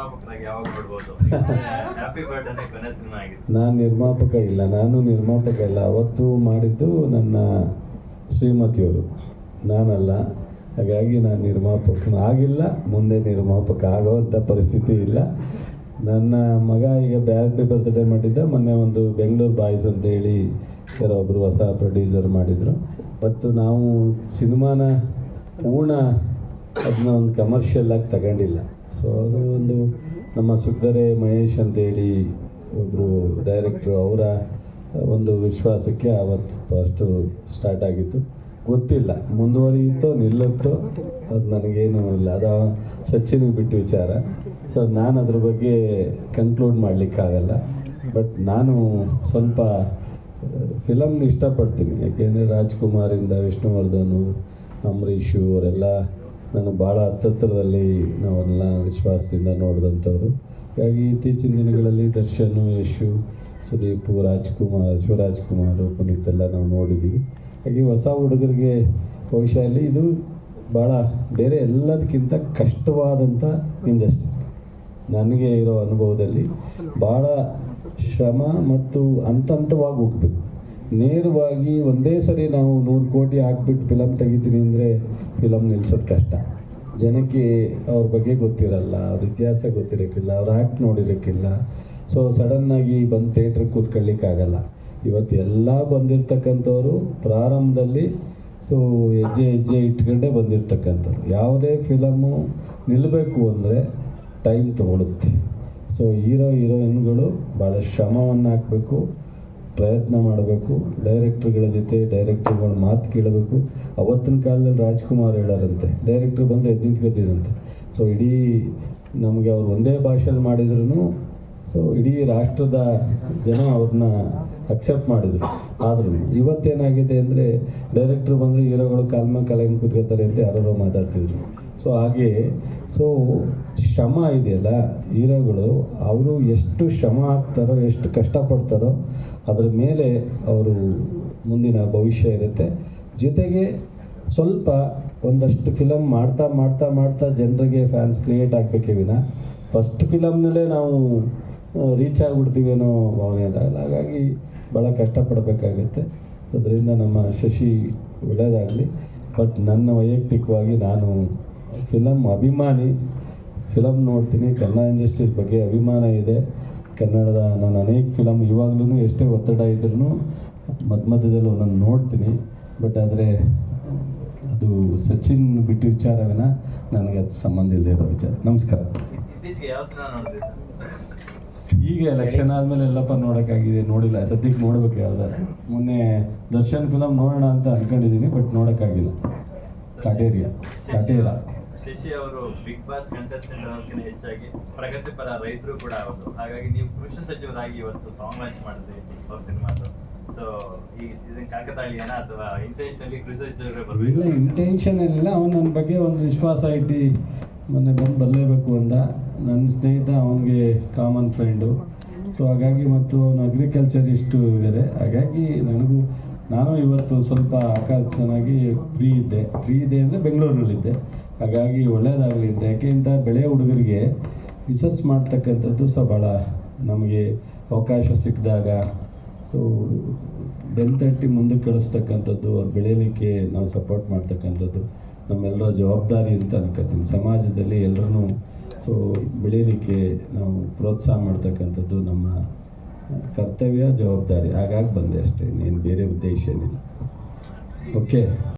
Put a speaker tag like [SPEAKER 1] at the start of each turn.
[SPEAKER 1] ನಾನು ನಿರ್ಮಾಪಕ ಇಲ್ಲ ನಾನು ನಿರ್ಮಾಪಕ ಇಲ್ಲ. ಅವತ್ತು ಮಾಡಿದ್ದು ನನ್ನ ಶ್ರೀಮತಿಯವರು. ನಾನಲ್ಲ. ಹಾಗಾಗಿ ನಾನು ನಿರ್ಮಾಪಕ ಆಗಿಲ್ಲ. ಮುಂದೆ ನಿರ್ಮಾಪಕ ಆಗುವಂಥ ಪರಿಸ್ಥಿತಿ ಇಲ್ಲ. ನನ್ನ ಮಗ ಈಗ ಬ್ಯಾರ್ಬಿ ಬರ್ತ್ಡೇ ಮಾಡಿದ್ದ. ಮೊನ್ನೆ ಒಂದು ಬೆಂಗಳೂರು ಬಾಯ್ಸ್ ಅಂತ ಹೇಳಿ ಸರ್ ಒಬ್ಬರು ಹೊಸ ಪ್ರೊಡ್ಯೂಸರ್ ಮಾಡಿದರು. ಬಟ್ ನಾವು ಸಿನಿಮಾನ ಪೂರ್ಣ ಅದನ್ನ ಒಂದು ಕಮರ್ಷಿಯಲ್ ಆಗಿ ತಗೊಂಡಿಲ್ಲ. ಸೊ ಅದು ಒಂದು ನಮ್ಮ ಸುಗ್ದರೆ ಮಹೇಶ್ ಅಂತೇಳಿ ಒಬ್ಬರು ಡೈರೆಕ್ಟ್ರು ಅವರ ಒಂದು ವಿಶ್ವಾಸಕ್ಕೆ ಆವತ್ತು ಫಸ್ಟು ಸ್ಟಾರ್ಟ್ ಆಗಿತ್ತು. ಗೊತ್ತಿಲ್ಲ, ಮುಂದುವರಿಯುತ್ತೋ ನಿಲ್ಲುತ್ತೋ, ಅದು ನನಗೇನು ಇಲ್ಲ. ಅದು ಸಚಿನಿಗೆ ಬಿಟ್ಟು ವಿಚಾರ. ಸೊ ನಾನು ಅದ್ರ ಬಗ್ಗೆ ಕನ್ಕ್ಲೂಡ್ ಮಾಡಲಿಕ್ಕಾಗಲ್ಲ. ಬಟ್ ನಾನು ಸ್ವಲ್ಪ ಫಿಲಮ್ನ ಇಷ್ಟಪಡ್ತೀನಿ. ಯಾಕೆಂದರೆ ರಾಜ್ಕುಮಾರಿಂದ ವಿಷ್ಣುವರ್ಧನು, ಅಂಬರೀಷು ಅವರೆಲ್ಲ ನಾನು ಭಾಳ ಹತ್ತತ್ರದಲ್ಲಿ ನಾವೆಲ್ಲ ವಿಶ್ವಾಸದಿಂದ ನೋಡಿದಂಥವ್ರು. ಹಾಗಾಗಿ ಇತ್ತೀಚಿನ ದಿನಗಳಲ್ಲಿ ದರ್ಶನ್ ಯಶು ಸುದೀಪ್, ರಾಜ್ಕುಮಾರ್, ಶಿವರಾಜ್ಕುಮಾರ್, ಪುನೀತ್ ಎಲ್ಲ ನಾವು ನೋಡಿದ್ದೀವಿ ಹಾಗೆ ಹೊಸ ಹುಡುಗರಿಗೆ ಬಹುಶಃ ಇಲ್ಲಿ ಇದು ಭಾಳ ಬೇರೆ ಎಲ್ಲದಕ್ಕಿಂತ ಕಷ್ಟವಾದಂಥ ಇಂಡಸ್ಟ್ರೀಸ್. ನನಗೆ ಇರೋ ಅನುಭವದಲ್ಲಿ ಭಾಳ ಶ್ರಮ ಮತ್ತು ಹಂತ ಹಂತವಾಗಿ ಹೋಗ್ಬೇಕು. ನೇರವಾಗಿ ಒಂದೇ ಸರಿ ನಾವು ನೂರು ಕೋಟಿ ಹಾಕ್ಬಿಟ್ಟು ಫಿಲಮ್ ತೆಗಿತೀನಿ ಅಂದರೆ ಫಿಲಮ್ ನಿಲ್ಸೋದು ಕಷ್ಟ. ಜನಕ್ಕೆ ಅವ್ರ ಬಗ್ಗೆ ಗೊತ್ತಿರಲ್ಲ, ಅವ್ರ ಇತಿಹಾಸ ಗೊತ್ತಿರೋಕ್ಕಿಲ್ಲ, ಅವ್ರ ಆ್ಯಕ್ಟ್ ನೋಡಿರೋಕ್ಕಿಲ್ಲ. ಸೊ ಸಡನ್ನಾಗಿ ಬಂದು ಥಿಯೇಟ್ರಿಗೆ ಕೂತ್ಕೊಳ್ಳಿಕ್ಕಾಗಲ್ಲ. ಇವತ್ತು ಎಲ್ಲ ಬಂದಿರತಕ್ಕಂಥವ್ರು ಪ್ರಾರಂಭದಲ್ಲಿ ಸೊ ಹೆಜ್ಜೆ ಹೆಜ್ಜೆ ಇಟ್ಕೊಂಡೇ ಬಂದಿರತಕ್ಕಂಥವ್ರು. ಯಾವುದೇ ಫಿಲಮು ನಿಲ್ಲಬೇಕು ಅಂದರೆ ಟೈಮ್ ತೊಗೊಳುತ್ತೆ. ಸೊ ಹೀರೋ, ಹೀರೋಯಿನ್ಗಳು ಭಾಳ ಶ್ರಮವನ್ನು ಹಾಕಬೇಕು. ಪ್ರಯತ್ನ ಮಾಡಬೇಕು, ಡೈರೆಕ್ಟ್ರುಗಳ ಜೊತೆ ಡೈರೆಕ್ಟ್ರುಗಳ ಮಾತು ಕೇಳಬೇಕು. ಅವತ್ತಿನ ಕಾಲದಲ್ಲಿ ರಾಜ್ಕುಮಾರ್ ಹೇಳಾರಂತೆ, ಡೈರೆಕ್ಟ್ರು ಬಂದು ಎದ್ದು ನಿಂತ್ಕೋತಿದ್ರಂತೆ ಸೊ ಇಡೀ ನಮಗೆ ಅವ್ರು ಒಂದೇ ಭಾಷೆಯಲ್ಲಿ ಮಾಡಿದ್ರು ಸೊ ಇಡೀ ರಾಷ್ಟ್ರದ ಜನ ಅವ್ರನ್ನ ಅಕ್ಸೆಪ್ಟ್ ಮಾಡಿದರು. ಆದ್ರೂ ಇವತ್ತೇನಾಗಿದೆ ಅಂದರೆ, ಡೈರೆಕ್ಟ್ರು ಬಂದರೆ ಹೀರೋಗಳು ಕಾಲ ಮೇಲೆ ಕಾಲ ಹೆಂಗೆ ಕೂತ್ಕೋತಾರೆ ಅಂತ ಯಾರೋ ಮಾತಾಡ್ತಿದ್ರು. ಸೊ ಹಾಗೆ ಸೊ ಶ್ರಮ ಇದೆಯಲ್ಲ, ಹೀರೋಗಳು, ಅವರು ಎಷ್ಟು ಶ್ರಮ ಹಾಕ್ತಾರೋ, ಎಷ್ಟು ಕಷ್ಟಪಡ್ತಾರೋ, ಅದರ ಮೇಲೆ ಅವರು ಮುಂದಿನ ಭವಿಷ್ಯ ಇರುತ್ತೆ. ಜೊತೆಗೆ ಸ್ವಲ್ಪ ಒಂದಷ್ಟು ಫಿಲಮ್ ಮಾಡ್ತಾ ಮಾಡ್ತಾ ಮಾಡ್ತಾ ಜನರಿಗೆ ಫ್ಯಾನ್ಸ್ ಕ್ರಿಯೇಟ್ ಆಗಬೇಕೇ ವಿನ. ಫಸ್ಟ್ ಫಿಲಮ್ನಲ್ಲೇ ನಾವು ರೀಚ್ ಆಗಿಬಿಡ್ತೀವೇನೋ ಭಾವನೆ ಇಲ್ಲ. ಹಾಗಾಗಿ ಭಾಳ ಕಷ್ಟಪಡಬೇಕಾಗುತ್ತೆ. ಅದರಿಂದ ನಮ್ಮ ಶಶಿ ಒಳ್ಳೆಯದಾಗಲಿ. ಬಟ್ ನನ್ನ ವೈಯಕ್ತಿಕವಾಗಿ ನಾನು ಫಿಲಮ್ ಅಭಿಮಾನಿ ಫಿಲಮ್ ನೋಡ್ತೀನಿ. ಕನ್ನಡ ಇಂಡಸ್ಟ್ರೀಸ್ ಬಗ್ಗೆ ಅಭಿಮಾನ ಇದೆ. ಕನ್ನಡದ ನಾನು ಅನೇಕ ಫಿಲಮ್ ಇವಾಗಲೂ ಎಷ್ಟೇ ಒತ್ತಡ ಇದ್ರೂ ಮಧ್ಯ ಮಧ್ಯದಲ್ಲಿ ನಾನು ನೋಡ್ತೀನಿ. ಬಟ್ ಆದರೆ ಅದು ಸಚಿನ್ ಬಿಟ್ಟು ವಿಚಾರವೇನ? ನನಗೆ ಅದು ಸಂಬಂಧ ಇಲ್ಲದೆ ಇರೋ ವಿಚಾರ. ನಮಸ್ಕಾರ. ಈಗ ಎಲೆಕ್ಷನ್ ಆದಮೇಲೆ ಎಲ್ಲಪ್ಪ ನೋಡೋಕ್ಕಾಗಿದೆ. ನೋಡಿಲ್ಲ. ಸದ್ಯಕ್ಕೆ ನೋಡ್ಬೇಕು ಯಾವ್ದಾರು ಮೊನ್ನೆ ದರ್ಶನ್ ಫಿಲಮ್ ನೋಡೋಣ ಅಂತ ಅನ್ಕೊಂಡಿದ್ದೀನಿ ಬಟ್ ನೋಡೋಕ್ಕಾಗಿಲ್ಲ. ಕಾಟೇರಿಯ. ಕಾಟೇರ.
[SPEAKER 2] ಶಶಿ ಅವರು ಬಿಗ್ ಬಾಸ್ ಕಂಟೆಸ್ಟೆಂಟ್ ಅನ್ನೋದಕ್ಕಿಂತ ಹೆಚ್ಚಾಗಿ ಪ್ರಗತಿಪರ ರೈತರು ಕೂಡ ಅವರು. ಹಾಗಾಗಿ ನೀವು ಕೃಷಿ ಸಚಿವರಾಗಿ ಇವತ್ತು ಸಾಂಗ್ ಲಾಂಚ್ ಮಾಡಿದ್ರಿ ಅವ್ರ ಸಿನಿಮಾದು. ಈ ಅಥವಾ ಕೃಷಿ
[SPEAKER 1] ಇಲ್ಲ ಇಂಟೆನ್ಷನ್ ಏನಿಲ್ಲ. ಅವನು ನನ್ನ ಬಗ್ಗೆ ಒಂದು ವಿಶ್ವಾಸ ಇಟ್ಟು ಮೊನ್ನೆ ಬಂದು ಬರಲೇಬೇಕು ಅಂತ ನನ್ನ ಸ್ನೇಹಿತ ಅವನಿಗೆ ಕಾಮನ್ ಫ್ರೆಂಡು ಸೊ ಹಾಗಾಗಿ ಮತ್ತು ಅವನು ಅಗ್ರಿಕಲ್ಚರ್ ಇಷ್ಟು ಬೇರೆ ಹಾಗಾಗಿ ನನಗೂ, ನಾನು ಇವತ್ತು ಸ್ವಲ್ಪ ಆಕರ್ಷಣಾಗಿ ಫ್ರೀ ಇದ್ದೆ. ಫ್ರೀ ಇದೆ ಅಂದರೆ ಬೆಂಗಳೂರಿನಲ್ಲಿದ್ದೆ ಹಾಗಾಗಿ ಒಳ್ಳೆಯದಾಗಲಿ ಅಂತ. ಯಾಕೆ ಇಂಥ ಬೆಳೆ ಹುಡುಗರಿಗೆ ಬಿಸ್ನೆಸ್ ಮಾಡ್ತಕ್ಕಂಥದ್ದು ಸಹ ಭಾಳ ನಮಗೆ ಅವಕಾಶ ಸಿಕ್ಕಿದಾಗ. ಸೊ ಬೆಂತಟ್ಟಿ ಮುಂದಕ್ಕೆ ಕಳಿಸ್ತಕ್ಕಂಥದ್ದು, ಅವ್ರು ಬೆಳೀಲಿಕ್ಕೆ ನಾವು ಸಪೋರ್ಟ್ ಮಾಡ್ತಕ್ಕಂಥದ್ದು ನಮ್ಮೆಲ್ಲರ ಜವಾಬ್ದಾರಿ ಅಂತ ಅನ್ಕೋತೀನಿ. ಸಮಾಜದಲ್ಲಿ ಎಲ್ಲರೂ ಸೊ ಬೆಳೀಲಿಕ್ಕೆ ನಾವು ಪ್ರೋತ್ಸಾಹ ಮಾಡ್ತಕ್ಕಂಥದ್ದು ನಮ್ಮ ಕರ್ತವ್ಯ, ಜವಾಬ್ದಾರಿ. ಹಾಗಾಗಿ ಬಂದೆ ಅಷ್ಟೇ. ಇನ್ನೇನು ಬೇರೆ ಉದ್ದೇಶ ಏನಿಲ್ಲ. ಓಕೆ